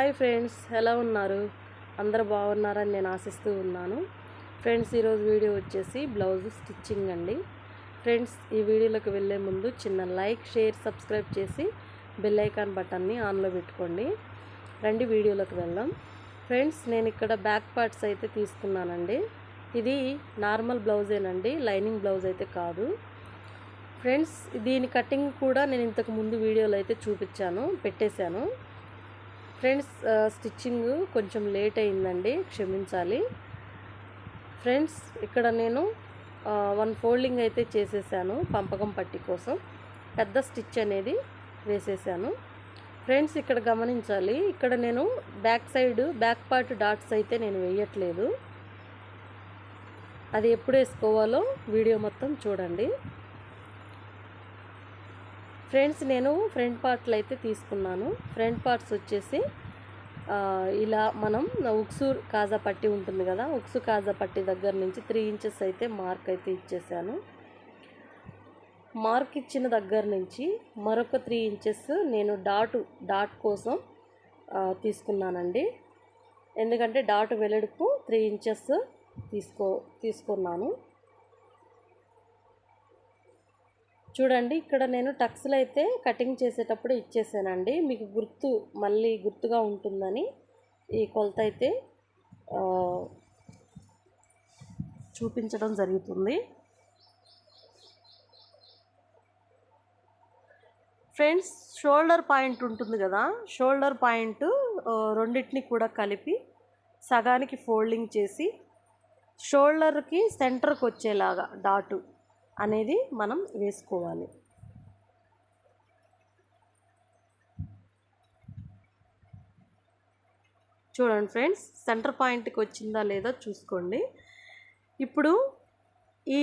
Hi friends ఎలా ఉన్నారు? అందరు బాగున్నారని నేను ఆశిస్తూ ఉన్నాను. ఫ్రెండ్స్ ఈరోజు వీడియో వచ్చేసి బ్లౌజ్ స్టిచ్చింగ్ అండి. ఫ్రెండ్స్ ఈ వీడియోలోకి వెళ్ళే ముందు చిన్న లైక్ షేర్ సబ్స్క్రైబ్ చేసి బెల్ ఐకాన్ బటన్ని ఆన్లో పెట్టుకోండి. రండి వీడియోలోకి వెళ్దాం. ఫ్రెండ్స్ నేను ఇక్కడ బ్యాక్ పార్ట్స్ అయితే తీసుకున్నానండి. ఇది నార్మల్ బ్లౌజేనండి లైనింగ్ బ్లౌజ్ అయితే కాదు. ఫ్రెండ్స్ దీని కటింగ్ కూడా నేను ఇంతకు ముందు వీడియోలో అయితే చూపించాను పెట్టేశాను. ఫ్రెండ్స్ స్టిచ్చింగ్ uh, కొంచెం లేట్ అయిందండి క్షమించాలి. ఫ్రెండ్స్ ఇక్కడ నేను uh, వన్ ఫోల్డింగ్ అయితే చేసేసాను పంపకం పట్టి కోసం. పెద్ద స్టిచ్ అనేది వేసేసాను. ఫ్రెండ్స్ ఇక్కడ గమనించాలి ఇక్కడ నేను back side back part darts అయితే నేను వేయట్లేదు. అది ఎప్పుడు వేసుకోవాలో వీడియో మొత్తం చూడండి. ఫ్రెండ్స్ నేను ఫ్రంట్ పార్ట్లు అయితే తీసుకున్నాను. ఫ్రంట్ పార్ట్స్ వచ్చేసి ఇలా మనం ఉక్సు కాజా పట్టి ఉంటుంది కదా ఉక్సు కాజా పట్టి దగ్గర నుంచి త్రీ ఇంచెస్ అయితే మార్క్ అయితే ఇచ్చేసాను. మార్క్ ఇచ్చిన దగ్గర నుంచి మరొక త్రీ ఇంచెస్ నేను డాటు డాట్ కోసం తీసుకున్నానండి. ఎందుకంటే డాట్ వెలుడుపు త్రీ ఇంచెస్ తీసుకో తీసుకున్నాను. చూడండి ఇక్కడ నేను టక్స్లు అయితే కటింగ్ చేసేటప్పుడు ఇచ్చేసానండి. మీకు గుర్తు మళ్ళీ గుర్తుగా ఉంటుందని ఈ కొలత అయితే చూపించడం జరుగుతుంది. ఫ్రెండ్స్ షోల్డర్ పాయింట్ ఉంటుంది కదా? షోల్డర్ పాయింట్ రెండింటిని కూడా కలిపి సగానికి ఫోల్డింగ్ చేసి షోల్డర్కి సెంటర్కి వచ్చేలాగా డాటు. అనేది మనం వేసుకోవాలి. చూడండి ఫ్రెండ్స్ సెంటర్ పాయింట్కి వచ్చిందా లేదా చూసుకోండి. ఇప్పుడు ఈ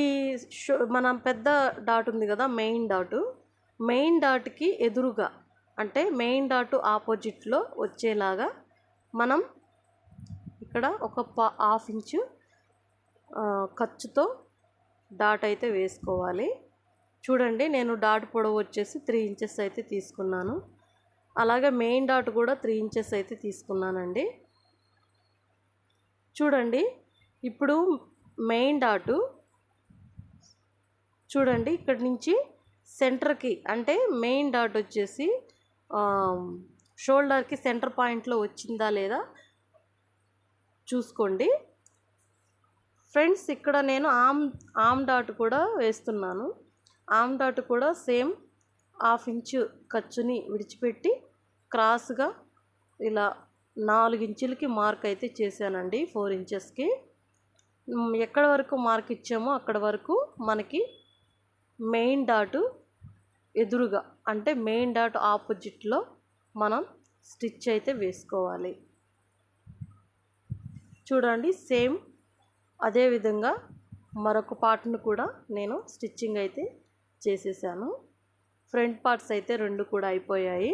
షో మన పెద్ద డాట్ ఉంది కదా మెయిన్ డాటు. మెయిన్ డాట్కి ఎదురుగా అంటే మెయిన్ డాట్ ఆపోజిట్లో వచ్చేలాగా మనం ఇక్కడ ఒక పా హాఫ్ ఇంచు ఖర్చుతో డాట్ అయితే వేసుకోవాలి. చూడండి నేను డాట్ పొడవు వచ్చేసి త్రీ ఇంచెస్ అయితే తీసుకున్నాను. అలాగే మెయిన్ డాట్ కూడా త్రీ ఇంచెస్ అయితే తీసుకున్నానండి. చూడండి ఇప్పుడు మెయిన్ డాటు చూడండి ఇక్కడి నుంచి సెంటర్కి అంటే మెయిన్ డాట్ వచ్చేసి షోల్డర్కి సెంటర్ పాయింట్లో వచ్చిందా లేదా చూసుకోండి. ఫ్రెండ్స్ ఇక్కడ నేను ఆమ్ ఆమ్ డాట్ కూడా వేస్తున్నాను. ఆమ్ డాట్ కూడా సేమ్ హాఫ్ ఇంచు ఖర్చుని విడిచిపెట్టి క్రాస్గా ఇలా నాలుగు ఇంచులకి మార్క్ అయితే చేశానండి ఫోర్ ఇంచెస్కి. ఎక్కడ వరకు మార్క్ ఇచ్చామో అక్కడ వరకు మనకి మెయిన్ డాటు ఎదురుగా అంటే మెయిన్ డాట్ ఆపోజిట్లో మనం స్టిచ్ అయితే వేసుకోవాలి. చూడండి సేమ్ అదేవిధంగా మరొక పార్ట్ను కూడా నేను స్టిచ్చింగ్ అయితే చేసేసాను. ఫ్రంట్ పార్ట్స్ అయితే రెండు కూడా అయిపోయాయి.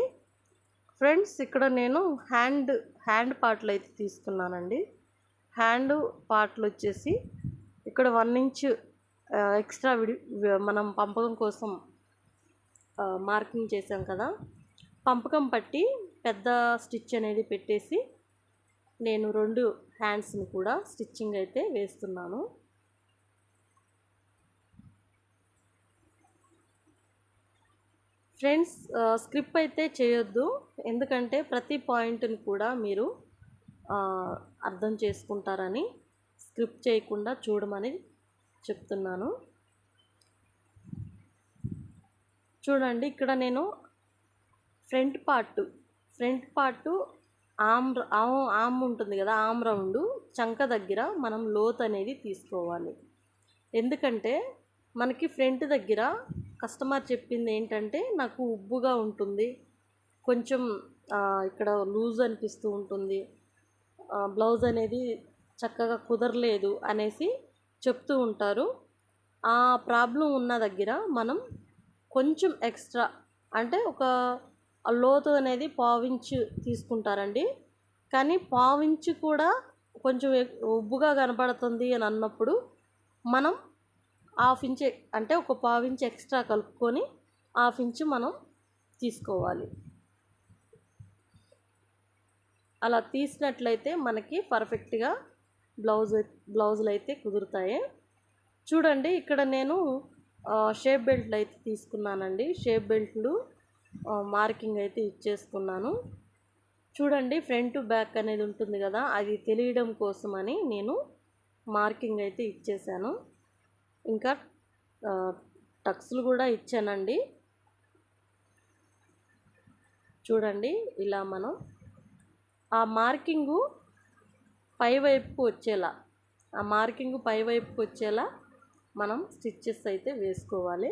ఫ్రెండ్స్ ఇక్కడ నేను హ్యాండ్ హ్యాండ్ పార్ట్లు అయితే తీసుకున్నానండి. హ్యాండ్ పార్ట్లు వచ్చేసి ఇక్కడ వన్ ఇంచ్ ఎక్స్ట్రా విడి మనం పంపకం కోసం మార్కింగ్ చేసాం కదా. పంపకం పట్టి పెద్ద స్టిచ్ అనేది పెట్టేసి నేను రెండు హ్యాండ్స్ని కూడా స్టిచ్చింగ్ అయితే వేస్తున్నాను. ఫ్రెండ్స్ స్క్రిప్ అయితే చేయొద్దు. ఎందుకంటే ప్రతి పాయింట్ని కూడా మీరు అర్థం చేసుకుంటారని స్క్రిప్ట్ చేయకుండా చూడమని చెప్తున్నాను. చూడండి ఇక్కడ నేను front part front part arm arm arm ఉంటుంది కదా ఆమ్ రౌండ్ చంక దగ్గర మనం లోత్ అనేది తీసుకోవాలి. ఎందుకంటే మనకి ఫ్రంట్ దగ్గర కస్టమర్ చెప్పింది ఏంటంటే నాకు ఉబ్బుగా ఉంటుంది కొంచెం ఇక్కడ లూజ్ అనిపిస్తూ ఉంటుంది బ్లౌజ్ అనేది చక్కగా కుదరలేదు అనేసి చెప్తూ ఉంటారు. ఆ ప్రాబ్లం ఉన్న దగ్గర మనం కొంచెం ఎక్స్ట్రా అంటే ఒక లోతు అనేది పావించు తీసుకుంటారండి. కానీ పావించు కూడా కొంచెం ఉబ్బుగా కనపడుతుంది అని అన్నప్పుడు మనం హాఫ్ ఇంచ్ అంటే ఒక పావించ్ ఎక్స్ట్రా కలుపుకొని హాఫ్ ఇంచ్ మనం తీసుకోవాలి. అలా తీసినట్లయితే మనకి పర్ఫెక్ట్గా బ్లౌజ్ బ్లౌజులు అయితే కుదురుతాయి. చూడండి ఇక్కడ నేను షేప్ బెల్ట్లు అయితే తీసుకున్నానండి. షేప్ బెల్ట్లు మార్కింగ్ అయితే ఇచ్చేసుకున్నాను. చూడండి ఫ్రంట్ బ్యాక్ అనేది ఉంటుంది కదా అది తెలియడం కోసమని నేను మార్కింగ్ అయితే ఇచ్చేసాను. ఇంకా టక్స్లు కూడా ఇచ్చానండి. చూడండి ఇలా మనం ఆ మార్కింగు పైవైపుకు వచ్చేలా ఆ మార్కింగ్ పైవైపుకు వచ్చేలా మనం స్టిచ్చెస్ అయితే వేసుకోవాలి.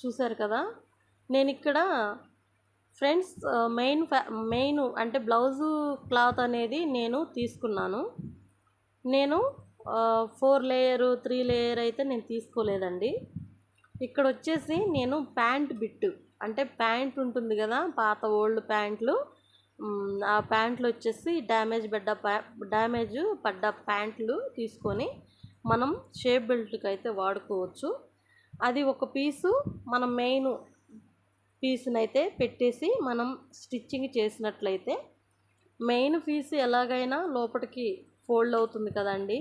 చూశారు కదా? నేను ఇక్కడ ఫ్రెండ్స్ మెయిన్ ఫ్యా మెయిన్ అంటే బ్లౌజు క్లాత్ అనేది నేను తీసుకున్నాను. నేను ఫోర్ లేయరు త్రీ లేయర్ అయితే నేను తీసుకోలేదండి. ఇక్కడ వచ్చేసి నేను ప్యాంట్ బిట్టు అంటే ప్యాంట్ ఉంటుంది కదా పాత ఓల్డ్ ప్యాంట్లు ఆ ప్యాంట్లు వచ్చేసి డ్యామేజ్ పడ్డ ప్యా డ్యామేజ్ పడ్డ ప్యాంట్లు తీసుకొని మనం షేప్ బెల్ట్కి అయితే వాడుకోవచ్చు. అది ఒక పీసు మనం మెయిన్ పీసునైతే పెట్టేసి మనం స్టిచ్చింగ్ చేసినట్లయితే మెయిన్ పీస్ ఎలాగైనా లోపలికి ఫోల్డ్ అవుతుంది కదండి.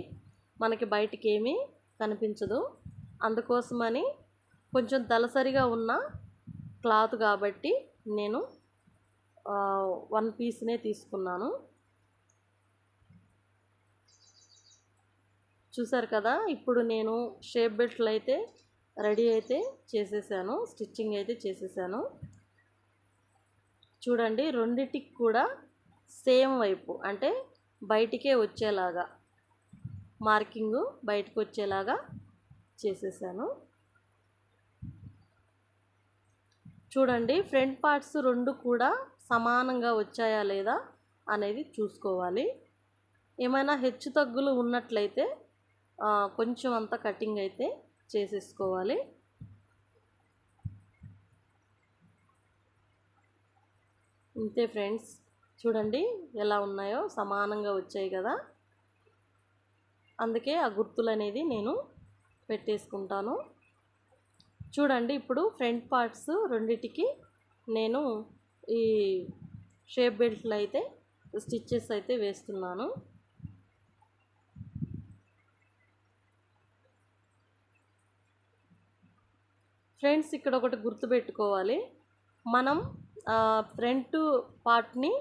మనకి బయటికి ఏమీ కనిపించదు. అందుకోసమని కొంచెం దలసరిగా ఉన్న క్లాత్ కాబట్టి నేను వన్ పీస్నే తీసుకున్నాను. చూసారు కదా ఇప్పుడు నేను షేప్ బెల్ట్లు అయితే రెడీ అయితే చేసేసాను స్టిచ్చింగ్ అయితే చేసేసాను. చూడండి రెండిటికి కూడా సేమ్ వైపు అంటే బయటికే వచ్చేలాగా మార్కింగ్ బయటకు వచ్చేలాగా చేసేసాను. చూడండి ఫ్రంట్ పార్ట్స్ రెండు కూడా సమానంగా వచ్చాయా లేదా అనేది చూసుకోవాలి. ఏమైనా హెచ్చు తగ్గులు ఉన్నట్లయితే కొంచెం అంత కటింగ్ అయితే చేసేసుకోవాలి. అంతే ఫ్రెండ్స్ చూడండి ఎలా ఉన్నాయో సమానంగా వచ్చాయి కదా. అందుకే ఆ గుర్తులు అనేది నేను పెట్టేసుకుంటాను. చూడండి ఇప్పుడు ఫ్రంట్ పార్ట్స్ రెండిటికి నేను ఈ షేప్ బెల్ట్లు అయితే స్టిచ్చెస్ అయితే వేస్తున్నాను. ఫ్రెండ్స్ ఇక్కడ ఒకటి గుర్తుపెట్టుకోవాలి. మనం ఫ్రంట్ పార్ట్ని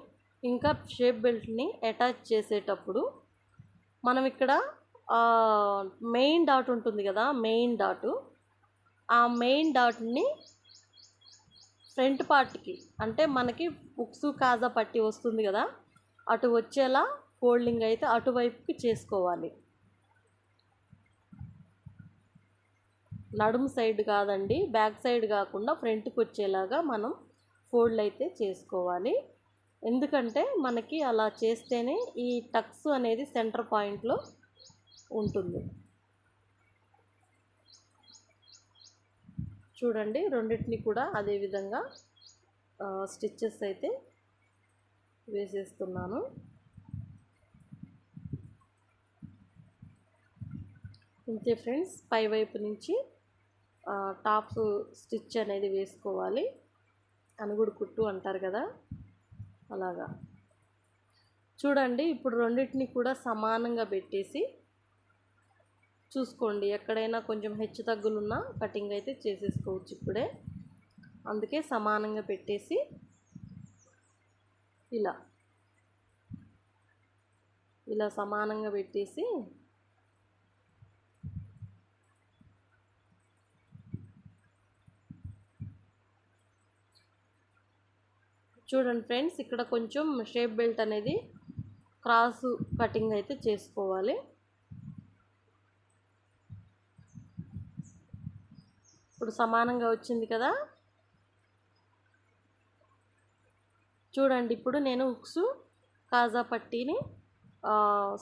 ఇంకా షేప్ బెల్ట్ని అటాచ్ చేసేటప్పుడు మనం ఇక్కడ మెయిన్ డాట్ ఉంటుంది కదా మెయిన్ డాటు ఆ మెయిన్ డాట్ని ఫ్రంట్ పార్ట్కి అంటే మనకి బుక్స్ కాజా పట్టి వస్తుంది కదా అటు వచ్చేలా ఫోల్డింగ్ అయితే అటువైపుకి చేసుకోవాలి. నడుము సైడ్ కాదండి బ్యాక్ సైడ్ కాకుండా ఫ్రంట్కి వచ్చేలాగా మనం ఫోల్డ్ అయితే చేసుకోవాలి. ఎందుకంటే మనకి అలా చేస్తేనే ఈ టక్స్ అనేది సెంటర్ పాయింట్లో ఉంటుంది. చూడండి రెండింటిని కూడా అదే విధంగా స్టిచ్చెస్ అయితే వేసేస్తున్నాను. ఇంతే ఫ్రెండ్స్ పై వైపు నుంచి టాప్స్ స్టిచ్ అనేది వేసుకోవాలి. అనుగుడు కుట్టు అంటారు కదా అలాగా. చూడండి ఇప్పుడు రెండింటిని కూడా సమానంగా పెట్టేసి చూసుకోండి. ఎక్కడైనా కొంచెం హెచ్చు తగ్గులున్నా కటింగ్ అయితే చేసేసుకోవచ్చు ఇప్పుడే. అందుకే సమానంగా పెట్టేసి ఇలా ఇలా సమానంగా పెట్టేసి చూడండి ఫ్రెండ్స్ ఇక్కడ కొంచెం షేప్ బెల్ట్ అనేది క్రాస్ కటింగ్ అయితే చేసుకోవాలి. ఇప్పుడు సమానంగా వచ్చింది కదా? చూడండి ఇప్పుడు నేను ఉక్సు కాజా పట్టీని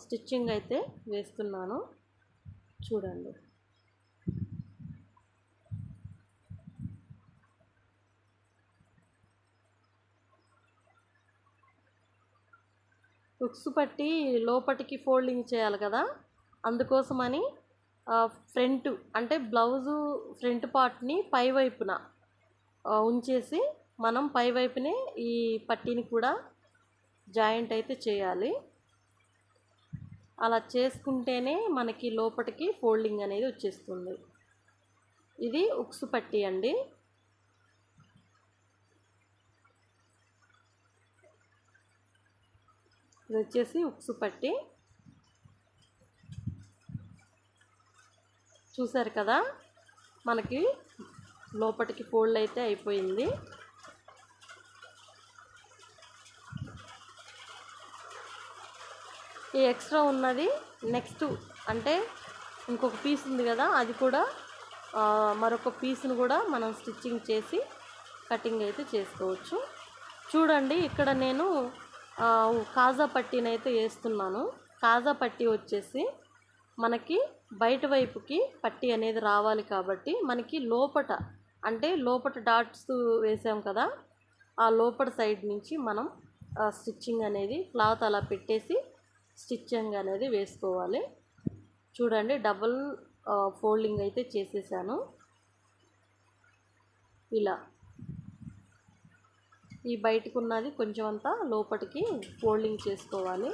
స్టిచ్చింగ్ అయితే వేస్తున్నాను. చూడండి. ఉక్సు పట్టి లోపటికి ఫోల్డింగ్ చేయాలి కదా. అందుకోసమని ఫ్రంట్ అంటే బ్లౌజు ఫ్రంట్ పార్ట్ని పై వైపున ఉంచేసి మనం పై వైపునే ఈ పట్టీని కూడా జాయింట్ అయితే చేయాలి. అలా చేసుకుంటేనే మనకి లోపటికి ఫోల్డింగ్ అనేది వచ్చేస్తుంది. ఇది ఉక్సు పట్టీ అండి. ఇది వచ్చేసి ఉక్సు పట్టి. చూసారు కదా? మనకి లోపటికి ఫోల్డ్ అయితే అయిపోయింది. ఈ ఎక్స్ట్రా ఉన్నది నెక్స్ట్ అంటే ఇంకొక పీస్ ఉంది కదా అది కూడా మరొక పీస్ను కూడా మనం స్టిచ్చింగ్ చేసి కటింగ్ అయితే చేసుకోవచ్చు. చూడండి ఇక్కడ నేను కాజా పట్టీని అయితే వేస్తున్నాను. కాజా పట్టీ వచ్చేసి మనకి బయట వైపుకి పట్టీ అనేది రావాలి కాబట్టి మనకి లోపట అంటే లోపట డాట్స్ వేసాం కదా ఆ లోపల సైడ్ నుంచి మనం స్టిచ్చింగ్ అనేది క్లాత్ అలా పెట్టేసి స్టిచ్చింగ్ అనేది వేసుకోవాలి. చూడండి డబుల్ ఫోల్డింగ్ అయితే చేసేసాను. ఇలా. ఈ బయటకు ఉన్నది కొంచెం అంతా లోపటికి ఫోల్డింగ్ చేసుకోవాలి.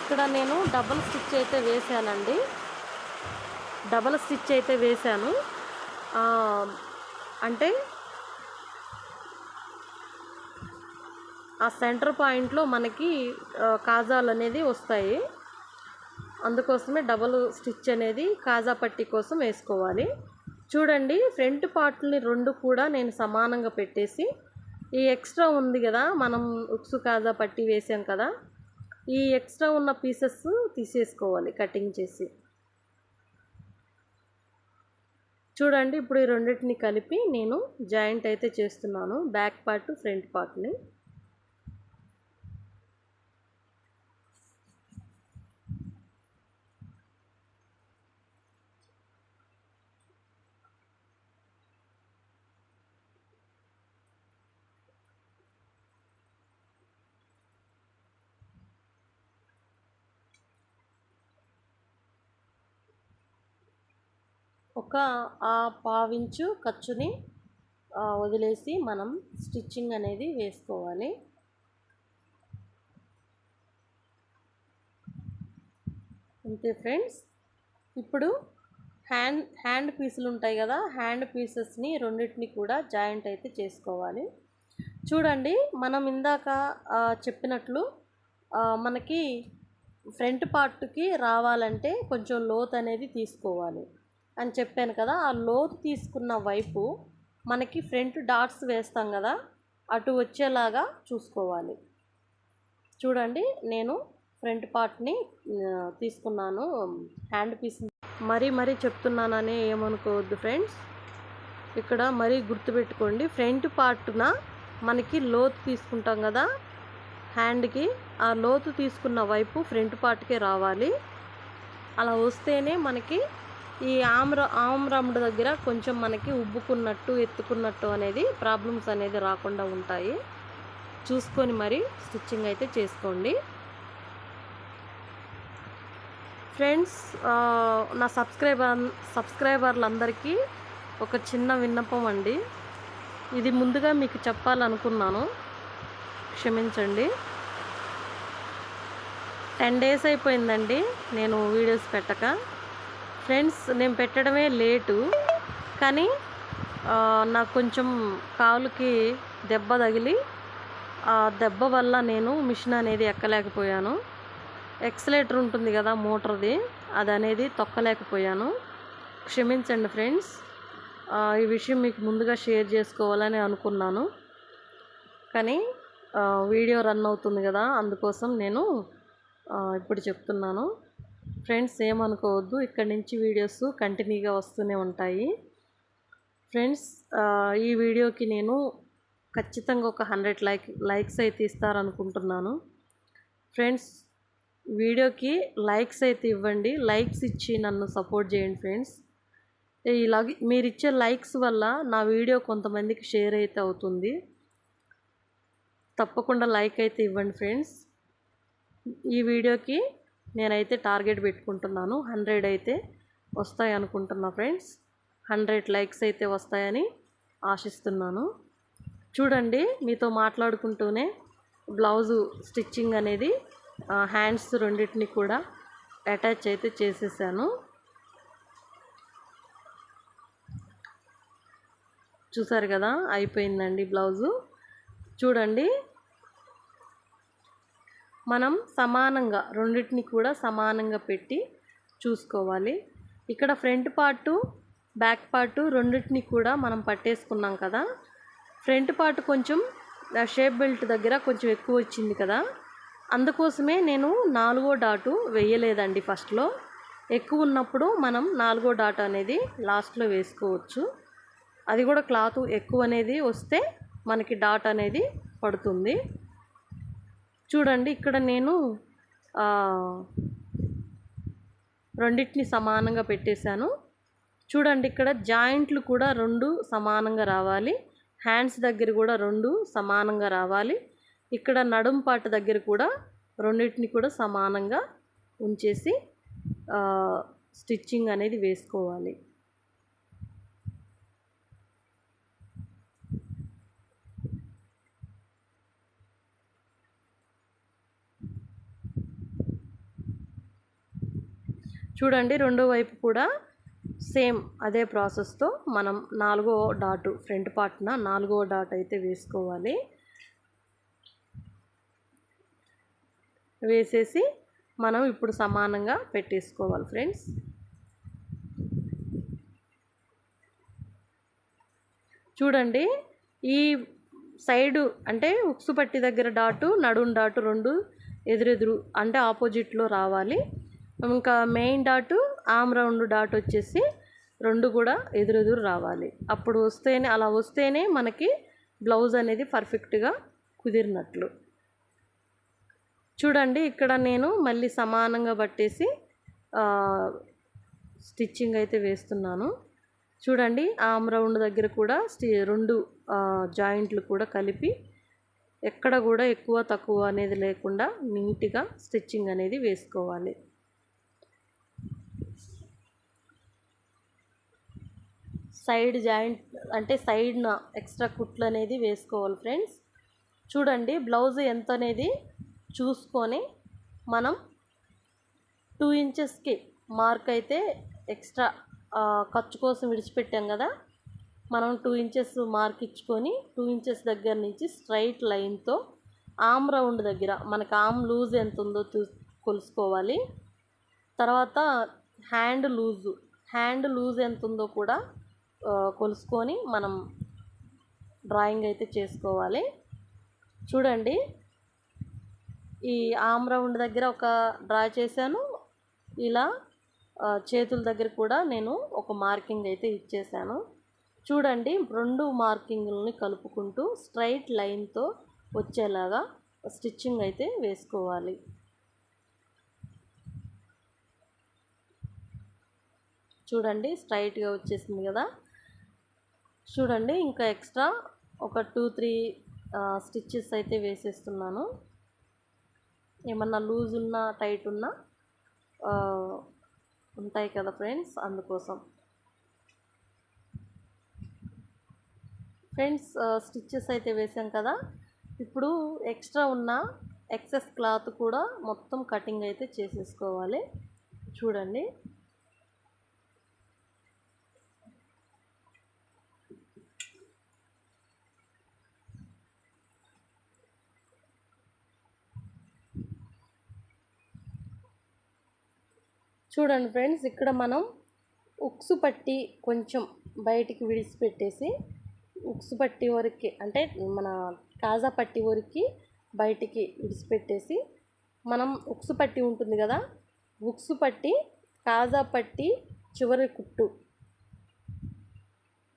ఇక్కడ నేను డబల్ స్టిచ్ అయితే వేసానండి డబల్ స్టిచ్ అయితే వేశాను. అంటే ఆ సెంటర్ పాయింట్లో మనకి కాజాలు అనేది వస్తాయి. అందుకోసమే డబల్ స్టిచ్ అనేది కాజా పట్టి కోసం వేసుకోవాలి. చూడండి ఫ్రంట్ పార్ట్ని రెండు కూడా నేను సమానంగా పెట్టేసి ఈ ఎక్స్ట్రా ఉంది కదా మనం ఉక్సు కాజా పట్టి వేసాం కదా ఈ ఎక్స్ట్రా ఉన్న పీసెస్ తీసేసుకోవాలి కటింగ్ చేసి. చూడండి ఇప్పుడు ఈ రెండింటిని కలిపి నేను జాయింట్ అయితే చేస్తున్నాను బ్యాక్ పార్ట్ ఫ్రంట్ పార్ట్ని. ఒక ఆ పావించు ఖర్చుని వదిలేసి మనం స్టిచ్చింగ్ అనేది వేసుకోవాలి. అంతే ఫ్రెండ్స్. ఇప్పుడు హ్యాండ్ హ్యాండ్ పీసులు ఉంటాయి కదా హ్యాండ్ పీసెస్ని రెండింటిని కూడా జాయింట్ అయితే చేసుకోవాలి. చూడండి మనం ఇందాక చెప్పినట్లు మనకి ఫ్రంట్ పార్ట్కి రావాలంటే కొంచెం లోత్ అనేది తీసుకోవాలి. అని చెప్పాను కదా ఆ లోతు తీసుకున్న వైపు మనకి ఫ్రంట్ డాట్స్ వేస్తాం కదా అటు వచ్చేలాగా చూసుకోవాలి. చూడండి నేను ఫ్రంట్ పార్ట్ని తీసుకున్నాను హ్యాండ్ పీస్. మరీ మరీ చెప్తున్నానని ఏమనుకోవద్దు ఫ్రెండ్స్. ఇక్కడ మరీ గుర్తుపెట్టుకోండి ఫ్రంట్ పార్ట్న మనకి లోతు తీసుకుంటాం కదా హ్యాండ్కి ఆ లోతు తీసుకున్న వైపు ఫ్రంట్ పార్ట్కే రావాలి. అలా వస్తేనే మనకి ఈ ఆమ్ర ఆమ్రముడు దగ్గర కొంచెం మనకి ఉబ్బుకున్నట్టు ఎత్తుకున్నట్టు అనేది ప్రాబ్లమ్స్ అనేది రాకుండా ఉంటాయి. చూసుకొని మరి స్టిచ్చింగ్ అయితే చేసుకోండి. ఫ్రెండ్స్ నా సబ్స్క్రైబర్ సబ్స్క్రైబర్లందరికీ ఒక చిన్న విన్నపం అండి. ఇది ముందుగా మీకు చెప్పాలనుకున్నాను. క్షమించండి. టెన్ డేస్ అయిపోయిందండి. నేను వీడియోస్ పెట్టక. ఫ్రెండ్స్ నేను పెట్టడమే లేటు కానీ నాకు కొంచెం కాలుకి దెబ్బ తగిలి ఆ దెబ్బ వల్ల నేను మిషన్ అనేది ఎక్కలేకపోయాను. ఎక్సలేటర్ ఉంటుంది కదా మోటార్ది అది అనేది తొక్కలేకపోయాను. క్షమించండి ఫ్రెండ్స్ ఈ విషయం మీకు ముందుగా షేర్ చేసుకోవాలని అనుకున్నాను. కానీ వీడియో రన్ అవుతుంది కదా అందుకోసం నేను ఇప్పుడు చెప్తున్నాను. ఫ్రెండ్స్ ఏమనుకోవద్దు ఇక్కడ నుంచి వీడియోస్ కంటిన్యూగా వస్తూనే ఉంటాయి. ఫ్రెండ్స్ ఈ వీడియోకి నేను ఖచ్చితంగా ఒక హండ్రెడ్ లైక్ లైక్స్ అయితే ఇస్తారనుకుంటున్నాను. ఫ్రెండ్స్ వీడియోకి లైక్స్ అయితే ఇవ్వండి. లైక్స్ ఇచ్చి నన్ను సపోర్ట్ చేయండి ఫ్రెండ్స్. ఇలాగ మీరు ఇచ్చే లైక్స్ వల్ల నా వీడియో కొంతమందికి షేర్ అయితే అవుతుంది. తప్పకుండా లైక్ అయితే ఇవ్వండి ఫ్రెండ్స్. ఈ వీడియోకి నేనైతే టార్గెట్ పెట్టుకుంటున్నాను. హండ్రెడ్ అయితే వస్తాయి అనుకుంటున్నా ఫ్రెండ్స్. హండ్రెడ్ లైక్స్ అయితే వస్తాయని ఆశిస్తున్నాను. చూడండి మీతో మాట్లాడుకుంటూనే బ్లౌజు స్టిచ్చింగ్ అనేది హ్యాండ్స్ రెండింటిని కూడా అటాచ్ అయితే చేసేసాను. చూసారు కదా అయిపోయిందండి బ్లౌజు. చూడండి మనం సమానంగా రెండింటిని కూడా సమానంగా పెట్టి చూసుకోవాలి. ఇక్కడ ఫ్రంట్ పార్టు బ్యాక్ పార్టు రెండింటిని కూడా మనం పట్టేసుకున్నాం కదా. ఫ్రంట్ పార్ట్ కొంచెం షేప్ బెల్ట్ దగ్గర కొంచెం ఎక్కువ వచ్చింది కదా. అందుకోసమే నేను నాలుగో డాటు వేయలేదండి ఫస్ట్లో. ఎక్కువ ఉన్నప్పుడు మనం నాలుగో డాట్ అనేది లాస్ట్లో వేసుకోవచ్చు. అది కూడా క్లాత్ ఎక్కువ అనేది వస్తే మనకి డాట్ అనేది పడుతుంది. చూడండి ఇక్కడ నేను రెండింటిని సమానంగా పెట్టేశాను. చూడండి ఇక్కడ జాయింట్లు కూడా రెండు సమానంగా రావాలి. హ్యాండ్స్ దగ్గర కూడా రెండు సమానంగా రావాలి. ఇక్కడ నడుం పాట దగ్గర కూడా రెండింటిని కూడా సమానంగా ఉంచేసి స్టిచ్చింగ్ అనేది వేసుకోవాలి. చూడండి రెండో వైపు కూడా సేమ్ అదే ప్రాసెస్తో మనం నాలుగో డాటు ఫ్రంట్ పార్ట్న నాలుగో డాట్ అయితే వేసుకోవాలి. వేసేసి మనం ఇప్పుడు సమానంగా పెట్టేసుకోవాలి ఫ్రెండ్స్. చూడండి ఈ సైడు అంటే ఉక్సు పట్టి దగ్గర డాటు నడుం డాటు రెండు ఎదురెదురు అంటే ఆపోజిట్లో రావాలి. ఇంకా మెయిన్ డాటు ఆమ్ రౌండ్ డాట్ వచ్చేసి రెండు కూడా ఎదురెదురు రావాలి. అప్పుడు వస్తేనే అలా వస్తేనే మనకి బ్లౌజ్ అనేది పర్ఫెక్ట్గా కుదిరినట్లు. చూడండి ఇక్కడ నేను మళ్ళీ సమానంగా పట్టేసి స్టిచ్చింగ్ అయితే వేస్తున్నాను. చూడండి ఆమ్ రౌండ్ దగ్గర కూడా స్టి రెండు జాయింట్లు కూడా కలిపి ఎక్కడ కూడా ఎక్కువ తక్కువ అనేది లేకుండా నీట్గా స్టిచ్చింగ్ అనేది వేసుకోవాలి. సైడ్ జాయింట్ అంటే సైడ్న ఎక్స్ట్రా కుట్లు అనేది వేసుకోవాలి ఫ్రెండ్స్. చూడండి బ్లౌజ్ ఎంత అనేది చూసుకొని మనం టూ ఇంచెస్కి మార్క్ అయితే ఎక్స్ట్రా ఖర్చు కోసం విడిచిపెట్టాం కదా. మనం టూ ఇంచెస్ మార్క్ ఇచ్చుకొని టూ ఇంచెస్ దగ్గర నుంచి స్ట్రైట్ లైన్తో ఆమ్ రౌండ్ దగ్గర మనకు ఆమ్ లూజ్ ఎంత ఉందో చూ కొలుసుకోవాలి. తర్వాత హ్యాండ్ లూజు హ్యాండ్ లూజ్ ఎంత ఉందో కూడా కొలుసుకొని మనం డ్రాయింగ్ అయితే చేసుకోవాలి. చూడండి. ఈ ఆమ్ రౌండ్ దగ్గర ఒక డ్రా చేశాను. ఇలా చేతుల దగ్గర కూడా నేను ఒక మార్కింగ్ అయితే ఇచ్చేసాను చూడండి రెండు మార్కింగ్లని కలుపుకుంటూ స్ట్రైట్ లైన్తో వచ్చేలాగా స్టిచ్చింగ్ అయితే వేసుకోవాలి. చూడండి స్ట్రైట్గా వచ్చేసింది కదా. చూడండి ఇంకా ఎక్స్ట్రా ఒక టూ త్రీ స్టిచ్చెస్ అయితే వేసేస్తున్నాను. ఏమన్నా లూజ్ ఉన్నా టైట్ ఉన్నా ఉంటాయి కదా ఫ్రెండ్స్ అందుకోసం. ఫ్రెండ్స్ స్టిచ్చెస్ అయితే వేసాం కదా. ఇప్పుడు ఎక్స్ట్రా ఉన్న ఎక్సెస్ క్లాత్ కూడా మొత్తం కటింగ్ అయితే చేసేసుకోవాలి. చూడండి. చూడండి ఫ్రెండ్స్ ఇక్కడ మనం ఉక్సు పట్టి కొంచెం బయటికి విడిచిపెట్టేసి ఉక్సు పట్టి వరకు అంటే మన కాజా పట్టి వరకు బయటికి విడిచిపెట్టేసి మనం ఉక్సు పట్టి ఉంటుంది కదా ఉక్సు పట్టి కాజా పట్టి చివరి కుట్టు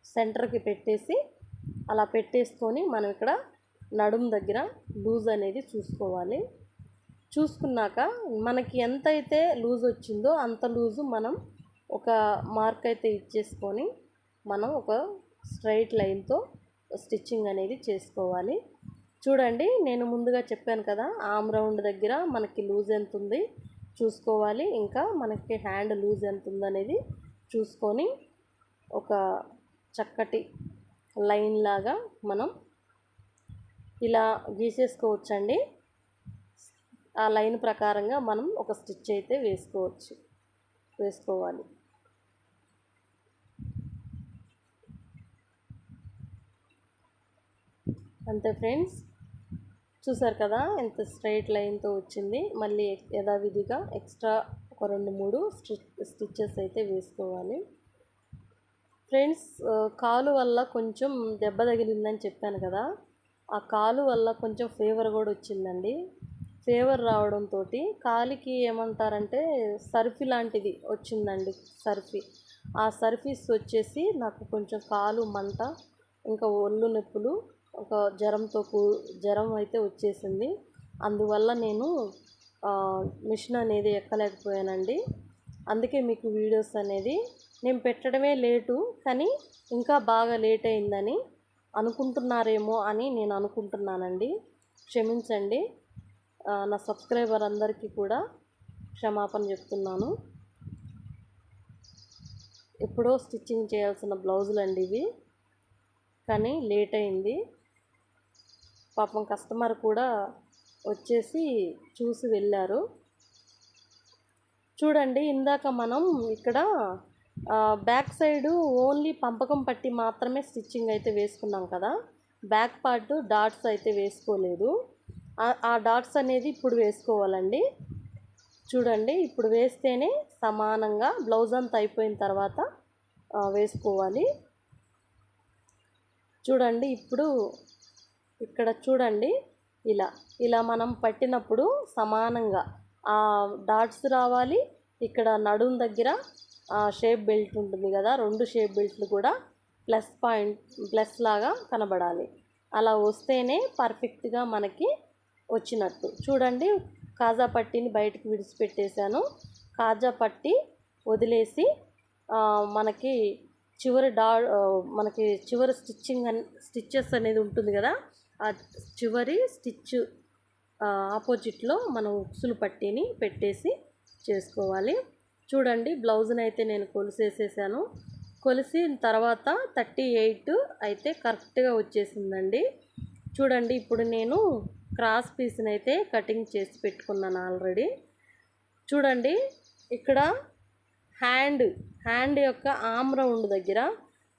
సెంటర్కి పెట్టేసి అలా పెట్టేసుకొని మనం ఇక్కడ నడుం దగ్గర లూజ్ అనేది చూసుకోవాలి. చూసుకున్నాక మనకి ఎంత అయితే లూజ్ వచ్చిందో అంత లూజు మనం ఒక మార్క్ అయితే ఇచ్చేసుకొని మనం ఒక స్ట్రైట్ లైన్తో స్టిచ్చింగ్ అనేది చేసుకోవాలి. చూడండి నేను ముందుగా చెప్పాను కదా ఆమ్ రౌండ్ దగ్గర మనకి లూజ్ ఎంత ఉంది చూసుకోవాలి. ఇంకా మనకి హ్యాండ్ లూజ్ ఎంత ఉందనేది చూసుకొని ఒక చక్కటి లైన్ లాగా మనం ఇలా గీసేసుకోవచ్చండి. ఆ లైన్ ప్రకారంగా మనం ఒక స్టిచ్ అయితే వేసుకోవచ్చు. వేసుకోవాలి. అంతే ఫ్రెండ్స్. చూసారు కదా ఎంత స్ట్రైట్ లైన్తో వచ్చింది. మళ్ళీ యథావిధిగా ఎక్స్ట్రా ఒక రెండు మూడు స్టిచ్చెస్ అయితే వేసుకోవాలి. ఫ్రెండ్స్ కాలు వల్ల కొంచెం దెబ్బ తగిలిందని చెప్పాను కదా. ఆ కాలు వల్ల కొంచెం ఫీవర్ కూడా వచ్చిందండి. ఫీవర్ రావడంతో కాలికి ఏమంటారంటే సర్ఫీ లాంటిది వచ్చిందండి సర్ఫీ. ఆ సర్ఫీస్ వచ్చేసి నాకు కొంచెం కాలు మంట ఇంకా ఒళ్ళు నొప్పులు ఒక జ్వరంతో కూ జ్వరం అయితే వచ్చేసింది. అందువల్ల నేను మిషన్ అనేది ఎక్కలేకపోయానండి. అందుకే మీకు వీడియోస్ అనేది నేను పెట్టడమే లేటు కానీ ఇంకా బాగా లేట్ అయిందని అనుకుంటున్నారేమో అని నేను అనుకుంటున్నానండి. క్షమించండి. నా సబ్స్క్రైబర్ అందరికీ కూడా క్షమాపణ చెప్తున్నాను. ఎప్పుడో స్టిచ్చింగ్ చేయాల్సిన బ్లౌజులు అండి ఇవి. కానీ లేట్ అయింది. పాపం కస్టమర్ కూడా వచ్చేసి చూసి వెళ్ళారు. చూడండి ఇందాక మనం ఇక్కడ బ్యాక్ సైడు ఓన్లీ పంపకం పట్టి మాత్రమే స్టిచ్చింగ్ అయితే వేసుకున్నాం కదా. బ్యాక్ పార్ట్ డాట్స్ అయితే వేసుకోలేదు. ఆ డాట్స్ అనేది ఇప్పుడు వేసుకోవాలండి. చూడండి ఇప్పుడు వేస్తేనే సమానంగా బ్లౌజ్ అంతా అయిపోయిన తర్వాత వేసుకోవాలి. చూడండి ఇప్పుడు ఇక్కడ చూడండి ఇలా ఇలా మనం పట్టినప్పుడు సమానంగా ఆ డాట్స్ రావాలి. ఇక్కడ నడుం దగ్గర షేప్ బెల్ట్ ఉంటుంది కదా రెండు షేప్ బెల్ట్లు కూడా ప్లస్ పాయింట్ ప్లస్ లాగా కనబడాలి. అలా వస్తేనే పర్ఫెక్ట్గా మనకి వచ్చినట్టు. చూడండి కాజా పట్టిని బయటకు విడిచిపెట్టేశాను. కాజా పట్టి వదిలేసి మనకి చివరి డా మనకి చివరి స్టిచ్చింగ్ అన్ స్టిచ్చెస్ అనేది ఉంటుంది కదా ఆ చివరి స్టిచ్ ఆపోజిట్లో మనం ఉక్సులు పట్టీని పెట్టేసి చేసుకోవాలి. చూడండి బ్లౌజ్ని అయితే నేను కొలిసేసేసాను. కొలిసిన తర్వాత థర్టీ ఎయిట్ అయితే కరెక్ట్గా వచ్చేసిందండి. చూడండి ఇప్పుడు నేను క్రాస్ పీస్ని అయితే కటింగ్ చేసి పెట్టుకున్నాను ఆల్రెడీ. చూడండి ఇక్కడ హ్యాండ్ హ్యాండ్ యొక్క ఆమ్ రౌండ్ దగ్గర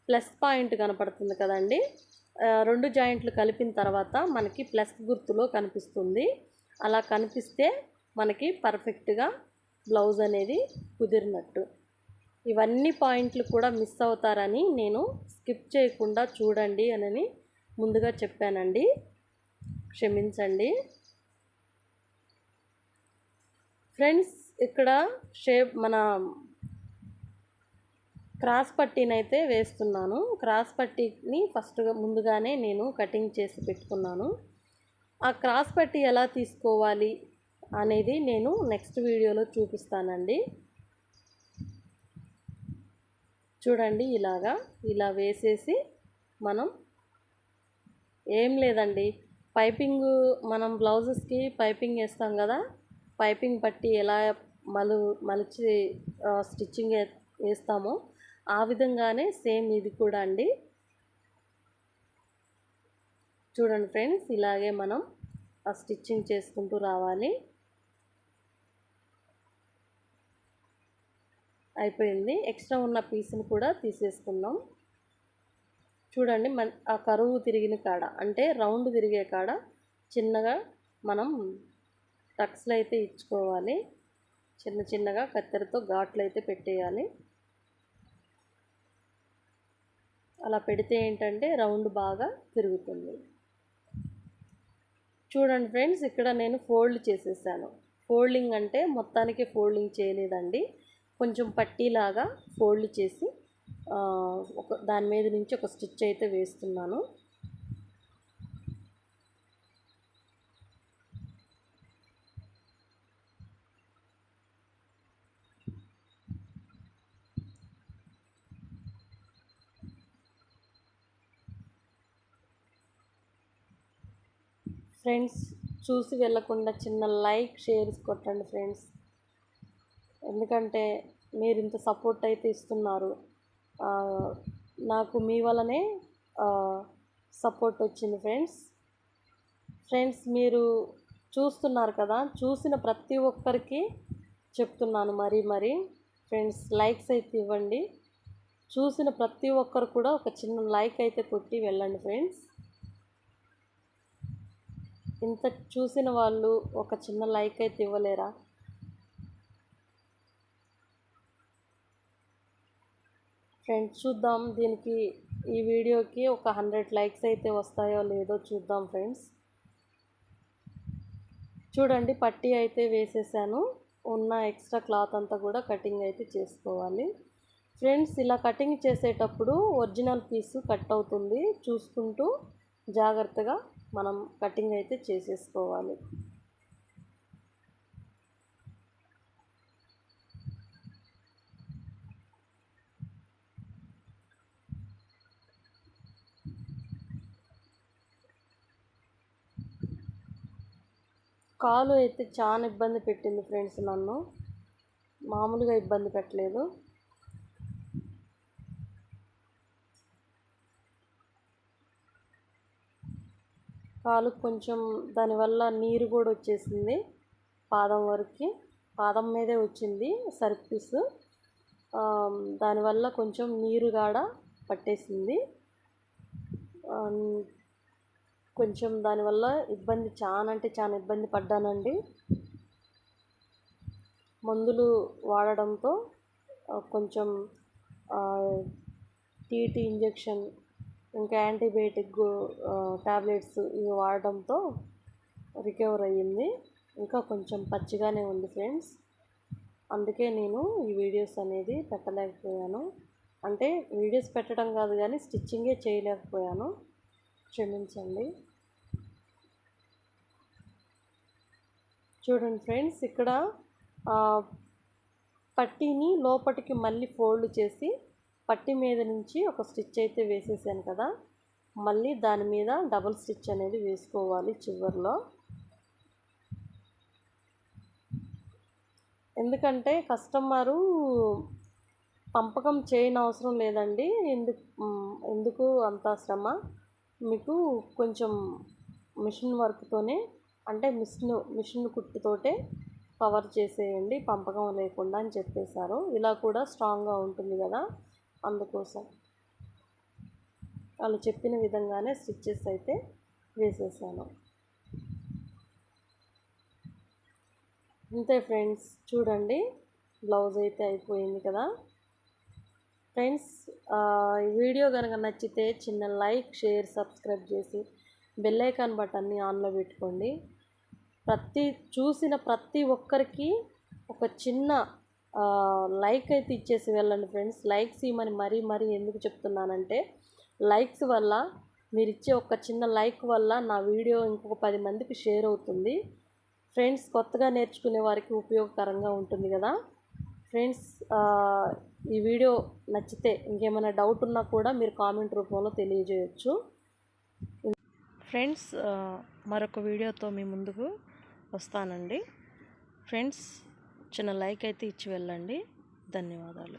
ప్లస్ పాయింట్ కనపడుతుంది కదండి. రెండు జాయింట్లు కలిపిన తర్వాత మనకి ప్లస్ గుర్తులో కనిపిస్తుంది. అలా కనిపిస్తే మనకి పర్ఫెక్ట్గా బ్లౌజ్ అనేది కుదిరినట్టు. ఇవన్నీ పాయింట్లు కూడా మిస్ అవుతారని నేను స్కిప్ చేయకుండా చూడండి అని ముందుగా చెప్పానండి. క్షమించండి. ఫ్రెండ్స్ ఇక్కడ షేప్ మన క్రాస్ పట్టీనైతే వేస్తున్నాను. క్రాస్ పట్టీని ఫస్ట్గా ముందుగానే నేను కటింగ్ చేసి పెట్టుకున్నాను. ఆ క్రాస్ పట్టీ ఎలా తీసుకోవాలి అనేది నేను నెక్స్ట్ వీడియోలో చూపిస్తానండి. చూడండి ఇలాగా ఇలా వేసేసి మనం ఏం లేదండి. పైపింగ్ మనం బ్లౌజెస్కి పైపింగ్ వేస్తాం కదా పైపింగ్ పట్టి ఎలా మలు మలిచి స్టిచ్చింగ్ వేస్తామో ఆ విధంగానే సేమ్ ఇది కూడా అండి. చూడండి ఫ్రెండ్స్ ఇలాగే మనం ఆ స్టిచ్చింగ్ చేసుకుంటూ రావాలి. అయిపోయింది. ఎక్స్ట్రా ఉన్న పీస్ని కూడా తీసేసుకుందాం. చూడండి మన ఆ కరువు తిరిగిన కాడ అంటే రౌండ్ తిరిగే కాడ చిన్నగా మనం టక్స్లు అయితే ఇచ్చుకోవాలి. చిన్న చిన్నగా కత్తెరతో ఘాట్లు అయితే పెట్టేయాలి. అలా పెడితే ఏంటంటే రౌండ్ బాగా తిరుగుతుంది. చూడండి ఫ్రెండ్స్ ఇక్కడ నేను ఫోల్డ్ చేసేసాను. ఫోల్డింగ్ అంటే మొత్తానికి ఫోల్డింగ్ చేయలేదండి. కొంచెం పట్టీలాగా ఫోల్డ్ చేసి ఒక దాని మీద నుంచి ఒక స్టిచ్ అయితే వేస్తున్నాను. ఫ్రెండ్స్ చూసి వెళ్ళకుండా చిన్న లైక్ షేర్స్ కొట్టండి ఫ్రెండ్స్. ఎందుకంటే మీరు ఇంత సపోర్ట్ అయితే ఇస్తున్నారు. నాకు మీ వల్లనే సపోర్ట్ వచ్చింది ఫ్రెండ్స్. ఫ్రెండ్స్ మీరు చూస్తున్నారు కదా చూసిన ప్రతి ఒక్కరికి చెప్తున్నాను మరీ మరీ. ఫ్రెండ్స్ లైక్స్ అయితే ఇవ్వండి. చూసిన ప్రతి ఒక్కరు కూడా ఒక చిన్న లైక్ అయితే కొట్టి వెళ్ళండి ఫ్రెండ్స్. ఇంత చూసిన వాళ్ళు ఒక చిన్న లైక్ అయితే ఇవ్వలేరా? ఫ్రెండ్స్ చూద్దాం దీనికి ఈ వీడియోకి ఒక హండ్రెడ్ లైక్స్ అయితే వస్తాయో లేదో చూద్దాం ఫ్రెండ్స్. చూడండి పట్టీ అయితే వేసేసాను. ఉన్న ఎక్స్ట్రా క్లాత్ అంతా కూడా కటింగ్ అయితే చేసుకోవాలి. ఫ్రెండ్స్ ఇలా కటింగ్ చేసేటప్పుడు ఒరిజినల్ పీసు కట్ అవుతుంది. చూసుకుంటూ జాగ్రత్తగా మనం కటింగ్ అయితే చేసేసుకోవాలి. కాలు అయితే చాలా ఇబ్బంది పెట్టింది ఫ్రెండ్స్ నన్ను. మామూలుగా ఇబ్బంది పెట్టలేదు. కాలు కొంచెం దానివల్ల నీరు కూడా వచ్చేసింది పాదం వరకు. పాదం మీదే వచ్చింది సర్పీస్ దానివల్ల కొంచెం నీరు కాడ పట్టేసింది. కొంచెం దానివల్ల ఇబ్బంది చాలా అంటే చాలా ఇబ్బంది పడ్డానండి. మందులు వాడడంతో కొంచెం టీటీ ఇంజెక్షన్ ఇంకా యాంటీబయాటిక్ టాబ్లెట్స్ ఇవి వాడడంతో రికవర్ అయ్యింది. ఇంకా కొంచెం పచ్చిగానే ఉంది ఫ్రెండ్స్. అందుకే నేను ఈ వీడియోస్ అనేది పెట్టలేకపోయాను. అంటే వీడియోస్ పెట్టడం కాదు కానీ స్టిచ్చింగే చేయలేకపోయాను. క్షమించండి. చూడండి ఫ్రెండ్స్ ఇక్కడ పట్టీని లోపటికి మళ్ళీ ఫోల్డ్ చేసి పట్టి మీద నుంచి ఒక స్టిచ్ అయితే వేసేసాను కదా మళ్ళీ దాని మీద డబుల్ స్టిచ్ అనేది వేసుకోవాలి చివర్లో. ఎందుకంటే కస్టమరు పంపకం చేయని అవసరం లేదండి ఎందుకు ఎందుకు అంత శ్రమ? మీకు కొంచెం మిషన్ వర్క్తోనే అంటే మిషన్ మిషన్ కుట్టుతోటే కవర్ చేసేయండి పంపకం లేకుండా అని చెప్పేశారు. ఇలా కూడా స్ట్రాంగ్గా ఉంటుంది కదా అందుకోసం. వాళ్ళు చెప్పిన విధంగానే స్టిచ్చెస్ అయితే వేసేసాను. అంతే ఫ్రెండ్స్ చూడండి బ్లౌజ్ అయితే అయిపోయింది కదా. ఫ్రెండ్స్ ఈ వీడియో కనుక నచ్చితే చిన్న లైక్ షేర్ సబ్స్క్రైబ్ చేసి బెల్ ఐకాన్ బటన్ని ఆన్లో పెట్టుకోండి. ప్రతి చూసిన ప్రతి ఒక్కరికి ఒక చిన్న లైక్ అయితే ఇచ్చేసి వెళ్ళండి ఫ్రెండ్స్. లైక్స్ ఇవ్వమని మరీ మరీ ఎందుకు చెప్తున్నానంటే లైక్స్ వల్ల మీరు ఇచ్చే ఒక చిన్న లైక్ వల్ల నా వీడియో ఇంకొక పది మందికి షేర్ అవుతుంది. ఫ్రెండ్స్ కొత్తగా నేర్చుకునే వారికి ఉపయోగకరంగా ఉంటుంది కదా. ఫ్రెండ్స్ ఈ వీడియో నచ్చితే ఇంకేమైనా డౌట్ ఉన్నా కూడా మీరు కామెంట్ రూపంలో తెలియజేయచ్చు. ఫ్రెండ్స్ మరొక వీడియోతో మీ ముందుకు వస్తానండి. ఫ్రెండ్స్ చిన్న లైక్ అయితే ఇచ్చి వెళ్ళండి. ధన్యవాదాలు.